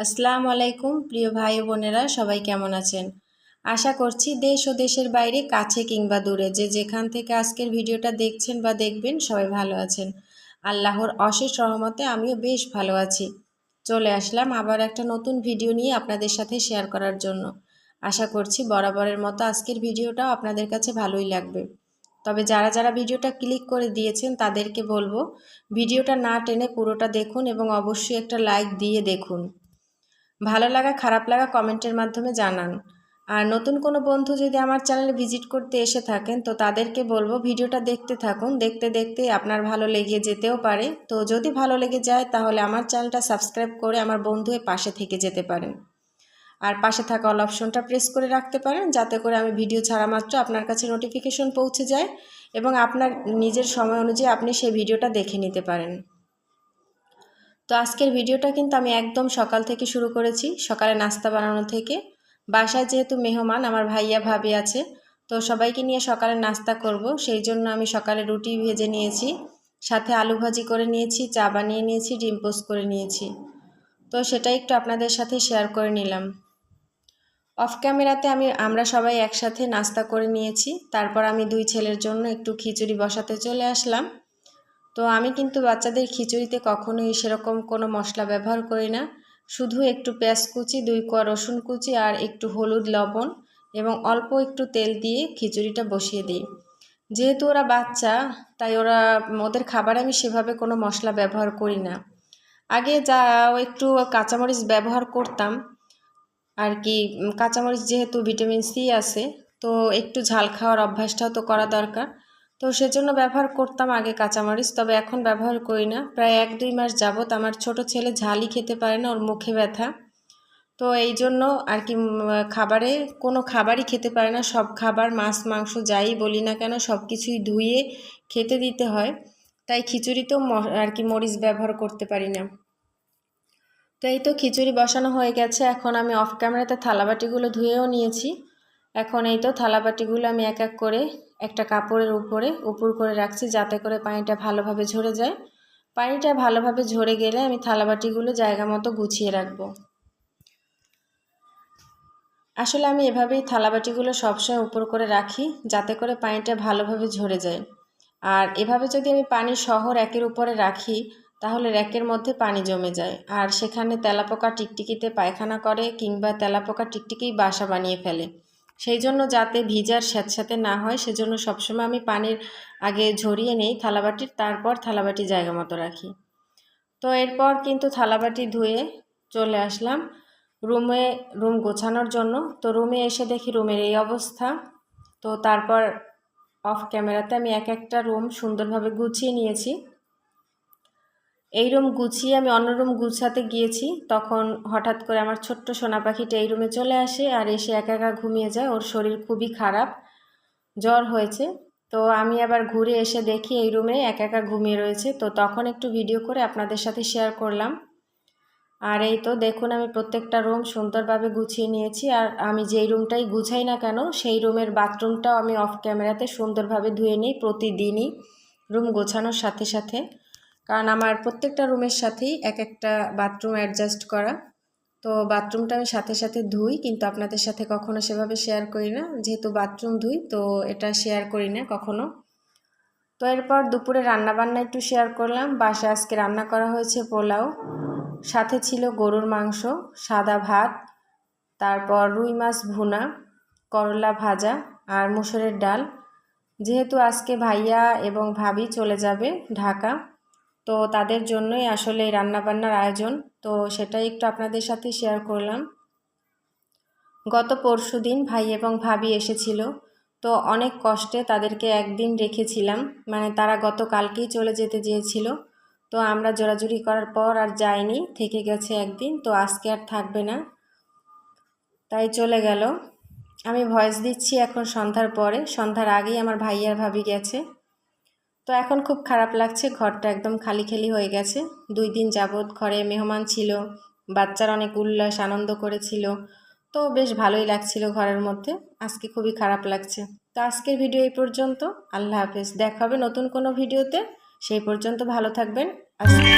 আসসালামু আলাইকুম, প্রিয় ভাই বোনেরা, সবাই কেমন আছেন? আশা করছি দেশ ও দেশের বাইরে, কাছে কিংবা দূরে, যে যেখান থেকে আজকের ভিডিওটা দেখছেন বা দেখবেন, সবাই ভালো আছেন। আল্লাহর অশেষ রহমতে আমিও বেশ ভালো আছি। চলে আসলাম আবার একটা নতুন ভিডিও নিয়ে আপনাদের সাথে শেয়ার করার জন্য। আশা করছি বরাবরের মতো আজকের ভিডিওটাও আপনাদের কাছে ভালোই লাগবে। তবে যারা যারা ভিডিওটা ক্লিক করে দিয়েছেন, তাদেরকে বলব, ভিডিওটা না টেনে পুরোটা দেখুন এবং অবশ্যই একটা লাইক দিয়ে দেখুন। ভালো লাগা, খারাপ লাগা কমেন্টের মাধ্যমে জানান। আর নতুন কোনো বন্ধু যদি আমার চ্যানেলে ভিজিট করতে এসে থাকেন, তো তাদেরকে বলব ভিডিওটা দেখতে থাকুন। দেখতে দেখতে আপনার ভালো লেগে যেতেও পারে। তো যদি ভালো লেগে যায়, তাহলে আমার চ্যানেলটা সাবস্ক্রাইব করে আমার বন্ধু পাশে থেকে যেতে পারেন। আর পাশে থাকা অল অপশনটা প্রেস করে রাখতে পারেন, যাতে করে আমি ভিডিও ছাড়া মাত্র আপনার কাছে নোটিফিকেশন পৌঁছে যায় এবং আপনার নিজের সময় অনুযায়ী আপনি সেই ভিডিওটা দেখে নিতে পারেন। তো আজকের ভিডিওটা কিন্তু আমি একদম সকাল থেকে শুরু করেছি, সকালে নাস্তা বানানো থেকে। বাসায় যেহেতু মেহমান, আমার ভাইয়া, ভাবি আছে, তো সবাইকে নিয়ে সকালে নাস্তা করব। সেই জন্য আমি সকালে রুটি ভেজে নিয়েছি, সাথে আলু ভাজি করে নিয়েছি, চা বানিয়ে নিয়েছি, ডিম পোস্ট করে নিয়েছি। তো সেটাই একটু আপনাদের সাথে শেয়ার করে নিলাম। অফ ক্যামেরাতে আমি, আমরা সবাই একসাথে নাস্তা করে নিয়েছি, তারপর আমি দুই ছেলের জন্য একটু খিচুড়ি বসাতে চলে আসলাম। তো আমি কিন্তু বাচ্চাদের খিচুড়িতে কখনোই সেরকম কোনো মশলা ব্যবহার করি না। শুধু একটু পেঁয়াজ কুচি, দুই কোয়া রসুন কুচি আর একটু হলুদ লবণ এবং অল্প একটু তেল দিয়ে খিচুড়িটা বসিয়ে দিই। যেহেতু ওরা বাচ্চা, তাই ওরা, ওদের খাবারে আমি সেভাবে কোনো মশলা ব্যবহার করি না। আগে যা একটু কাঁচামরিচ ব্যবহার করতাম, আর কি, কাঁচামরিচ যেহেতু ভিটামিন সি আছে, তো একটু ঝাল খাওয়ার অভ্যাসটাও তো করা দরকার। তো সেজন্য ব্যবহার করতাম আগে কাঁচামরিচ, তবে এখন ব্যবহার করি না। প্রায় এক দুই মাস যাবৎ আমার ছোট ছেলে ঝালই খেতে পারে না, ওর মুখে ব্যথা। তো এই জন্য আর কি খাবারে কোনো খাবারই খেতে পারে না, সব খাবার, মাছ, মাংস যাই বলি না কেন, সব কিছুই ধুয়ে খেতে দিতে হয়। তাই খিচুড়িতেও আর কি মরিচ ব্যবহার করতে পারি না। তো এই তো খিচুড়ি বসানো হয়ে গেছে, এখন আমি অফ ক্যামেরাতে থালাবাটিগুলো ধুয়েও নিয়েছি। এখন এই তো থালাবাটিগুলো আমি এক এক করে একটা কাপড়ের উপরে উপর করে রাখছি যাতে করে পানিটা ভালোভাবে ঝরে যায়। পানিটা ভালোভাবে ঝরে গেলে আমি থালাবাটিগুলো জায়গা মতো গুছিয়ে রাখব। আসলে আমি এভাবেই থালাবাটিগুলো সবসময় উপর করে রাখি যাতে করে পানিটা ভালোভাবে ঝরে যায়। আর এভাবে যদি আমি পানি শহর একের উপরে রাখি, তাহলে র্যাকের মধ্যে পানি জমে যায়। আর সেখানে তেলাপোকা টিকটিকিতে পায়খানা করে কিংবা তেলাপোকা টিকটিকেই বাসা বানিয়ে ফেলে। সেই জন্য যাতে ভিজার স্যাঁতস্যাঁতে না হয়, সেজন্য সবসময় আমি পানির আগে ঝরিয়ে নেই থালাবাটির, তারপর থালাবাটি জায়গা মতো রাখি। তো এরপর কিন্তু থালাবাটি ধুয়ে চলে আসলাম রুমে, রুম গোছানোর জন্য। তো রুমে এসে দেখি রুমের এই অবস্থা। তো তারপর অফ ক্যামেরাতে আমি এক একটা রুম সুন্দরভাবে গুছিয়ে নিয়েছি। এই রুম গুছিয়ে আমি অন্য রুম গুছাতে গিয়েছি। তখন হঠাৎ করে আমার ছোট্ট সোনা পাখিটা এই রুমে চলে আসে আর এসে একা একা ঘুমিয়ে যায়। ওর শরীর খুবই খারাপ, জ্বর হয়েছে। তো আমি আবার ঘুরে এসে দেখি এই রুমে একা একা ঘুমিয়ে রয়েছে। তো তখন একটু ভিডিও করে আপনাদের সাথে শেয়ার করলাম। আর এই তো দেখুন আমি প্রত্যেকটা রুম সুন্দরভাবে গুছিয়ে নিয়েছি। আর আমি যেই রুমটাই গুছাই না কেন, সেই রুমের বাথরুমটাও আমি অফ ক্যামেরাতে সুন্দরভাবে ধুয়ে নিই প্রতিদিনই রুম গোছানোর সাথে সাথে। কারণ আমার প্রত্যেকটা রুমের সাথেই এক একটা বাথরুম অ্যাডজাস্ট করা। তো বাথরুমটা আমি সাথে সাথে ধুই, কিন্তু আপনাদের সাথে কখনো সেভাবে শেয়ার করি না। যেহেতু বাথরুম ধুই, তো এটা শেয়ার করি না কখনো। তো এরপর দুপুরে রান্নাবান্না একটু শেয়ার করলাম। বাসে আজকে রান্না করা হয়েছে পোলাও। সাথে ছিল গরুর মাংস, সাদা ভাত, তারপর রুই মাছ ভুনা, করলা ভাজা আর মুসুরের ডাল। যেহেতু আজকে ভাইয়া এবং ভাবি চলে যাবে ঢাকা তো তাদের জন্যই আসলে এই রান্নাবান্নার আয়োজন। তো সেটাই একটু আপনাদের সাথে শেয়ার করলাম। গত পরশু দিন ভাই এবং ভাবি এসেছিল। তো অনেক কষ্টে তাদেরকে একদিন রেখেছিলাম। মানে তারা গত কালকেই চলে যেতে চেয়েছিল। তো আমরা জোরাজুরি করার পর আর যাইনি, থেকে গেছে একদিন। তো আজকে আর থাকবে না। তাই চলে গেল। আমি ভয়েস দিচ্ছি এখন সন্ধ্যার পরে। সন্ধ্যার আগেই আমার ভাইয়ার ভাবি গেছে। তো এখন খুব খারাপ লাগছে, ঘরটা একদম খালি খালি হয়ে গেছে। দুই দিন যাবৎ ঘরে মেহমান ছিল, বাচ্চার অনেক উল্লাস, আনন্দ করেছিল। তো বেশ ভালোই লাগছিল ঘরের মধ্যে, আজকে খুবই খারাপ লাগছে। তো আজকের ভিডিও এই পর্যন্ত, আল্লাহ হাফেজ। দেখা হবে নতুন কোনো ভিডিওতে, সেই পর্যন্ত ভালো থাকবেন। আজকে